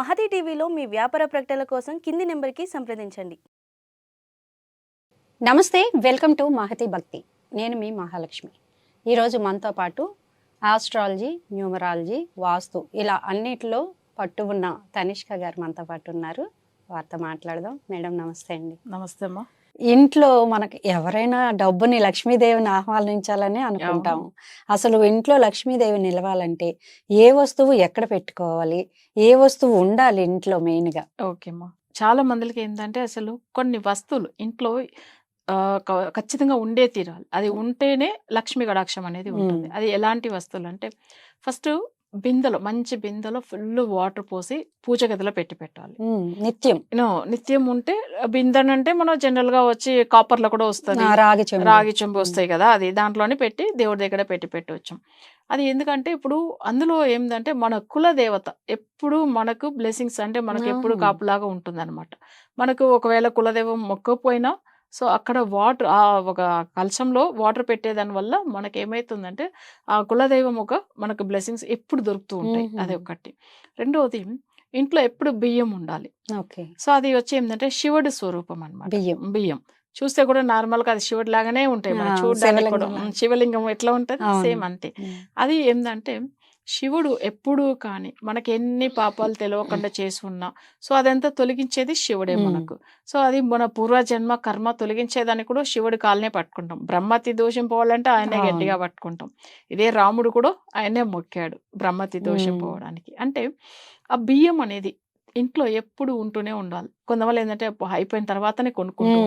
మహతి టీవీలో మీ వ్యాపార ప్రకటనల కోసం కింది నెంబర్కి సంప్రదించండి. నమస్తే వెల్కమ్ టు మహతి భక్తి. నేను మీ మహాలక్ష్మి. ఈరోజు మనతో పాటు ఆస్ట్రాలజీ న్యూమరాలజీ వాస్తు ఇలా అన్నిటిలో పట్టు ఉన్న తనిష్క గారు మనతో పాటు ఉన్నారు. వారితో మాట్లాడదాం. మేడం నమస్తే అండి. నమస్తే అమ్మా. ఇంట్లో మనకి ఎవరైనా డబ్బుని లక్ష్మీదేవిని ఆహ్వానించాలని అనుకుంటాం అసలు ఇంట్లో లక్ష్మీదేవి నిలవాలంటే ఏ వస్తువు ఎక్కడ పెట్టుకోవాలి? ఏ వస్తువు ఉండాలి ఇంట్లో మెయిన్గా? ఓకే అమ్మా చాలా మందికి ఏంటంటే అసలు కొన్ని వస్తువులు ఇంట్లో ఆ, క- ఖచ్చితంగా ఉండే తీరాలి. అది ఉంటేనే లక్ష్మీ కటాక్షం అనేది ఉంటుంది. అది ఎలాంటి వస్తువులు అంటే ఫస్ట్ బిందెలో మంచి బిందెలో ఫుల్ వాటర్ పోసి పూజ గదిలో పెట్టి పెట్టాలి. నిత్యం. నో నిత్యం ఉంటే బిందెన్ అంటే మనం జనరల్గా వచ్చి కాపర్లో కూడా వస్తుంది. రాగి చెంబు. రాగి చెంబు వస్తాయి కదా అది దాంట్లోనే పెట్టి దేవుడి దగ్గర పెట్టి పెట్టవచ్చు అది ఎందుకంటే ఇప్పుడు అందులో ఏంటంటే మన కుల దేవత ఎప్పుడు మనకు బ్లెస్సింగ్స్ అంటే మనకు ఎప్పుడు. కాపులాగా ఉంటుంది అనమాట మనకు ఒకవేళ కులదైవం మొక్కపోయినా సో అక్కడ వాటర్ ఆ ఒక కలశంలో వాటర్ పెట్టేదాని వల్ల మనకి ఏమైతుందంటే ఆ కులదైవం ఒక మనకు బ్లెస్సింగ్స్ ఎప్పుడు దొరుకుతూ ఉంటాయి. అది ఒకటి. రెండవది ఇంట్లో ఎప్పుడు బియ్యం ఉండాలి. ఓకే. సో అది వచ్చి ఏంటంటే శివుడి స్వరూపం అన్నమాట బియ్యం. బియ్యం. చూస్తే కూడా నార్మల్గా అది శివుడి లాగానే ఉంటాయి. మనం చూడడానికి కూడా. శివలింగం. ఎట్లా ఉంటది. సేమ్ అంతే. అది ఏంటంటే శివుడు ఎప్పుడూ కానీ మనకి ఎన్ని పాపాలు తెలియకుండా చేసి ఉన్నా సో అదంతా తొలగించేది శివుడే. మనకు సో అది మన పూర్వజన్మ కర్మ తొలగించేదానికి కూడా శివుడి కాలనే పట్టుకుంటాం బ్రహ్మతి దోషం పోవాలంటే ఆయనే. గట్టిగా పట్టుకుంటాం ఇదే రాముడు కూడా ఆయనే మొక్కాడు బ్రహ్మతి దోషం. పోవడానికి అంటే ఆ బియ్యం అనేది ఇంట్లో ఎప్పుడు ఉంటూనే ఉండాలి. కొంతమంది ఏంటంటే అయిపోయిన తర్వాతనే కొనుక్కుంటూ.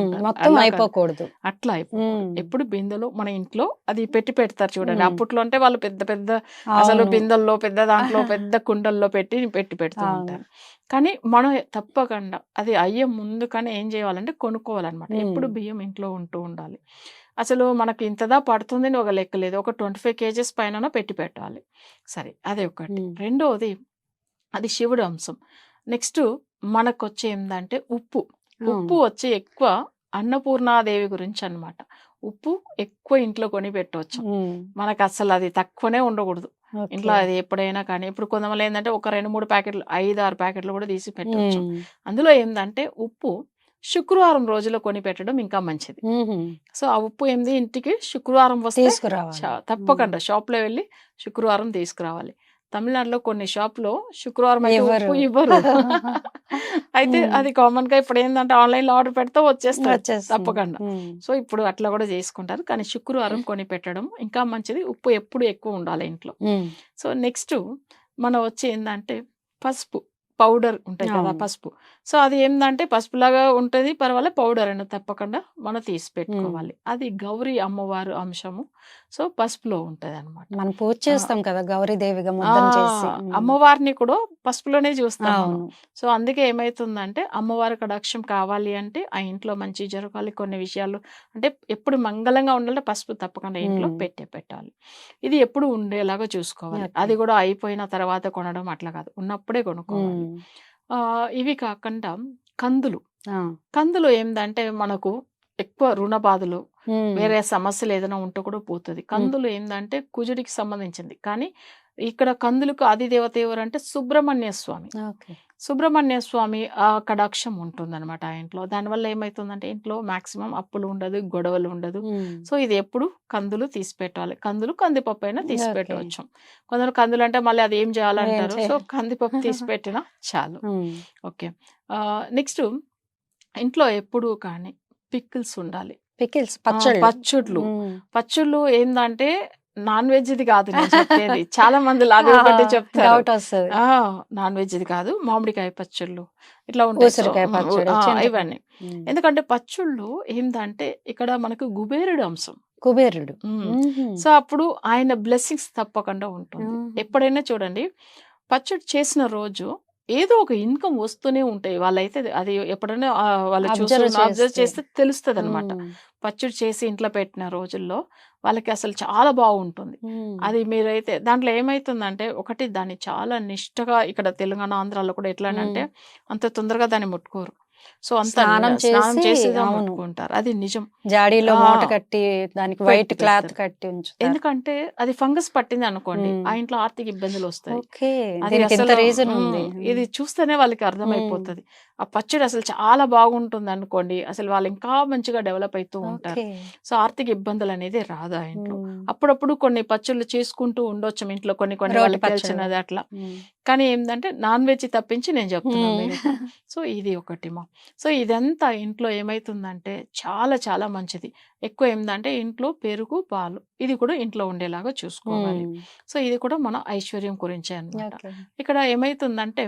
అయిపోకూడదు. అట్లా అయిపో ఉమ్, ఎప్పుడు బిందెలో మన ఇంట్లో అది పెట్టి పెడతారు చూడండి. అప్పట్లో అంటే వాళ్ళు పెద్ద పెద్ద అసలు. బిందెల్లో పెద్ద దాంట్లో పెద్ద కుండల్లో పెట్టి పెట్టి పెడుతూ. ఉంటారు. కానీ మనం తప్పకుండా అది అయ్యే ముందు కానీ ఏం చేయాలంటే కొనుక్కోవాలన్నమాట. ఎప్పుడు బియ్యం ఇంట్లో ఉంటూ ఉండాలి. అసలు మనకి ఇంతదా పడుతుంది అని ఒక లెక్క లేదు. ఒక ట్వంటీ ఫైవ్ కేజెస్ పైన పెట్టి పెట్టాలి. సరే అదే ఒకటి మ్మ్. రెండవది అది శివుడు అంశం. నెక్స్ట్ మనకు వచ్చే ఏంటంటే ఉప్పు ఉప్పు వచ్చి ఎక్కువ అన్నపూర్ణాదేవి గురించి అన్నమాట ఉప్పు ఎక్కువ ఇంట్లో కొని పెట్టవచ్చు మనకు అసలు అది తక్కువనే ఉండకూడదు. ఇంట్లో అది ఎప్పుడైనా కానీ ఇప్పుడు కొంతమంది ఏంటంటే ఒక రెండు మూడు ప్యాకెట్లు ఐదు ఆరు ప్యాకెట్లు కూడా తీసి పెట్టవచ్చు అందులో ఏంటంటే ఉప్పు శుక్రవారం రోజులో కొని పెట్టడం ఇంకా మంచిది. సో ఆ ఉప్పు ఏంది? ఇంటికి శుక్రవారం వస్తే తప్పకుండా షాప్లో వెళ్ళి శుక్రవారం తీసుకురావాలి. తమిళనాడులో కొన్ని షాప్లో శుక్రవారం అయితే ఇవ్వరు. అయితే. అది కామన్గా ఇప్పుడు ఏంటంటే ఆన్లైన్లో ఆర్డర్ పెడితే వచ్చేస్తారు. తప్పకుండా. సో ఇప్పుడు అట్లా కూడా చేసుకుంటారు. కానీ శుక్రవారం కొని పెట్టడం ఇంకా మంచిది. ఉప్పు ఎప్పుడు ఎక్కువ ఉండాలి ఇంట్లో. సో నెక్స్ట్ మన వచ్చి ఏంటంటే పసుపు పౌడర్ ఉంటాయి కదా. పసుపు. సో అది ఏంటంటే పసుపులాగా ఉంటుంది పర్వాలే పౌడర్ అని తప్పకుండా మనం తీసి పెట్టుకోవాలి. అది గౌరీ అమ్మవారు అంశము. సో పసుపులో ఉంటది అనమాట మనం పూజ చేస్తాం కదా గౌరీదేవిగా చేసి. అమ్మవారిని కూడా పసుపులోనే చూస్తాం సో అందుకే ఏమైతుందంటే అమ్మవారి కటాక్షం కావాలి అంటే ఆ ఇంట్లో మంచి జరగాలి కొన్ని విషయాలు. అంటే ఎప్పుడు మంగళంగా ఉండాలంటే పసుపు తప్పకుండా ఇంట్లో. పెట్టే పెట్టాలి. ఇది ఎప్పుడు ఉండేలాగా చూసుకోవాలి. అది కూడా అయిపోయిన తర్వాత కొనడం అట్లా కాదు. ఉన్నప్పుడే కొనుక్కోవాలి. ఇవి కాకుండా కందులు. కందులు ఏందంటే మనకు ఎక్కువ రుణ బాధలు వేరే సమస్యలు ఏదైనా ఉంటే కూడా పోతుంది. కందులు ఏందంటే కుజుడికి సంబంధించింది. కానీ ఇక్కడ కందులకు అధిదేవత ఎవరంటే సుబ్రహ్మణ్య స్వామి. సుబ్రహ్మణ్య స్వామి ఆ కటాక్షం ఉంటుంది అనమాట ఆ ఇంట్లో. దానివల్ల ఏమవుతుందంటే ఇంట్లో మాక్సిమం అప్పులు ఉండదు గొడవలు ఉండదు. సో ఇది ఎప్పుడు కందులు తీసి పెట్టాలి కందులు కందిపప్పు అయినా తీసి. పెట్టవచ్చు కొందరు కందులు అంటే మళ్ళీ అది ఏం చేయాలంటారు? సో? కందిపప్పు తీసి పెట్టినా చాలు ఓకే. నెక్స్ట్ ఇంట్లో ఎప్పుడు కానీ పికిల్స్ ఉండాలి. పికిల్స్ పచ్చళ్ళు. పచ్చళ్ళు. ఏందంటే నాన్ వెజ్ ఇది కాదు చాలా మంది ఒకటి చెప్తారు. నాన్ వెజ్ ఇది కాదు మామిడికాయ పచ్చళ్ళు. ఇట్లా ఉంటాయి. ఇవన్నీ. ఎందుకంటే పచ్చళ్ళు ఏందంటే ఇక్కడ మనకు కుబేరుడు అంశం. కుబేరుడు. సో అప్పుడు ఆయన బ్లెస్సింగ్స్ తప్పకుండా ఉంటుంది. ఎప్పుడైనా చూడండి పచ్చడి చేసిన రోజు ఏదో ఒక ఇన్కమ్ వస్తూనే ఉంటాయి. వాళ్ళైతే అది ఎప్పుడైనా వాళ్ళు చూసి అబ్జర్వ్ చేస్తే. తెలుస్తుంది అనమాట పచ్చడి చేసి ఇంట్లో పెట్టిన రోజుల్లో వాళ్ళకి అసలు చాలా బాగుంటుంది. అది మీరైతే దాంట్లో ఏమైతుందంటే ఒకటి దాన్ని చాలా నిష్టగా ఇక్కడ తెలంగాణ ఆంధ్రాలో కూడా ఎట్లా అంటే అంత తొందరగా దాన్ని ముట్టుకోరు. సో అంత స్నానం చేసి. ముట్టుకుంటారు అది నిజం. జాడీలో మూట కట్టి దానికి వైట్ క్లాత్. కట్టి ఉంచుతారు. ఎందుకంటే అది ఫంగస్ పట్టింది అనుకోండి. ఆ ఇంట్లో ఆర్థిక ఇబ్బందులు వస్తాయి. ఇది చూస్తేనే వాళ్ళకి అర్థమైపోతుంది. ఆ పచ్చడి అసలు చాలా బాగుంటుంది అనుకోండి అసలు వాళ్ళు ఇంకా మంచిగా డెవలప్ అవుతూ ఉంటారు సో ఆర్థిక ఇబ్బందులు అనేది రాదు ఆ ఇంట్లో. అప్పుడప్పుడు కొన్ని పచ్చళ్ళు చేసుకుంటూ ఉండొచ్చు ఇంట్లో కొన్ని కొన్ని వాళ్ళకి. తెలిసినది అట్లా. కానీ ఏంటంటే నాన్ వెజ్ తప్పించి నేను చెప్తున్నాను. సో ఇది ఒకటి మా సో ఇదంతా ఇంట్లో ఏమైతుందంటే చాలా చాలా మంచిది ఎక్కువ ఏంటంటే ఇంట్లో పెరుగు పాలు ఇది కూడా ఇంట్లో ఉండేలాగా చూసుకోవాలి. సో ఇది కూడా మన ఐశ్వర్యం గురించే అన్నమాట ఓకే. ఇక్కడ ఏమైతుందంటే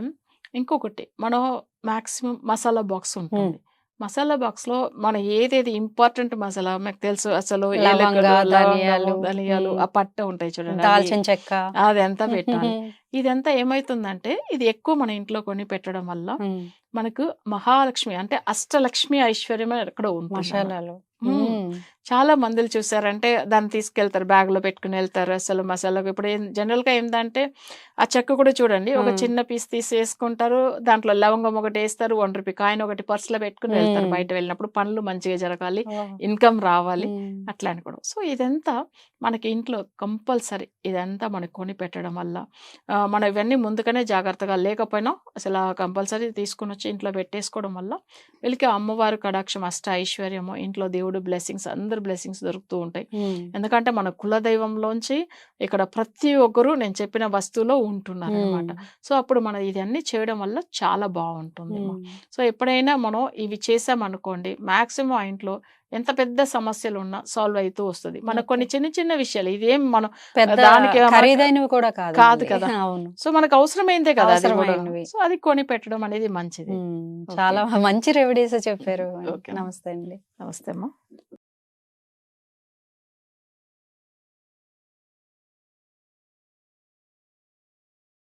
ఇంకొకటి మనం మాక్సిమం మసాలా బాక్స్ ఉంటుంది మసాలా బాక్స్లో మన ఏదేది ఇంపార్టెంట్ మసాలా మీకు తెలుసు అసలు ధనియాలు. ఆ పట్ట ఉంటాయి చూడండి. దాల్చిన చెక్క అదంతా పెట్టాలి ఇదంతా ఏమైతుందంటే ఇది ఎక్కువ మన ఇంట్లో కొని పెట్టడం వల్ల. మనకు మహాలక్ష్మి అంటే అష్టలక్ష్మి ఐశ్వర్యం అక్కడ ఉంటుంది అన్నమాట. మసాలాలు. చాలా మందులు చూసారంటే దాన్ని తీసుకెళ్తారు బ్యాగ్లో పెట్టుకుని వెళ్తారు అసలు మసాలాకు ఇప్పుడు జనరల్గా ఏంటంటే ఆ చెక్క కూడా చూడండి ఒక. చిన్న పీస్ తీసి వేసుకుంటారు దాంట్లో లవంగం ఒకటి వేస్తారు వన్ రూపీ కాయిన్ ఒకటి పర్స్లో పెట్టుకుని వెళ్తారు. బయట వెళ్ళినప్పుడు పనులు మంచిగా జరగాలి. ఇన్కమ్ రావాలి. అట్లా అనుకోవడం సో ఇదంతా మనకి ఇంట్లో కంపల్సరీ ఇదంతా మనకి కొని పెట్టడం వల్ల మనం ఇవన్నీ ముందుగానే జాగ్రత్తగా లేకపోయినా అసలు కంపల్సరీ తీసుకుని వచ్చి ఇంట్లో పెట్టేసుకోవడం వల్ల వీళ్ళకి అమ్మవారి కడాక్షం అష్ట ఐశ్వర్యము ఇంట్లో దేవుడు బ్లెస్సింగ్స్ అందరు బ్లెస్సింగ్స్ దొరుకుతూ ఉంటాయి. ఎందుకంటే మన కులదైవంలోంచి ఇక్కడ ప్రతి ఒక్కరు నేను చెప్పిన వస్తువులో ఉంటున్నారు అనమాట. సో అప్పుడు మనం ఇదన్నీ చేయడం వల్ల చాలా బాగుంటుంది. సో ఎప్పుడైనా మనం ఇవి చేసామనుకోండి మాక్సిమం ఆ ఇంట్లో ఎంత పెద్ద సమస్యలు ఉన్నా సాల్వ్ అవుతూ వస్తుంది మనకు కొన్ని. చిన్న చిన్న విషయాలు ఇదేం మనం పెద్ద దానికి ఖరీదైనవి కూడా కాదు కాదు. కదా. అవును సో మనకు అవసరమైందే కదా. సో అది కొని పెట్టడం అనేది మంచిది. చాలా మంచి రెమెడీస్ చెప్పారు. నమస్తే అండి నమస్తే అమ్మా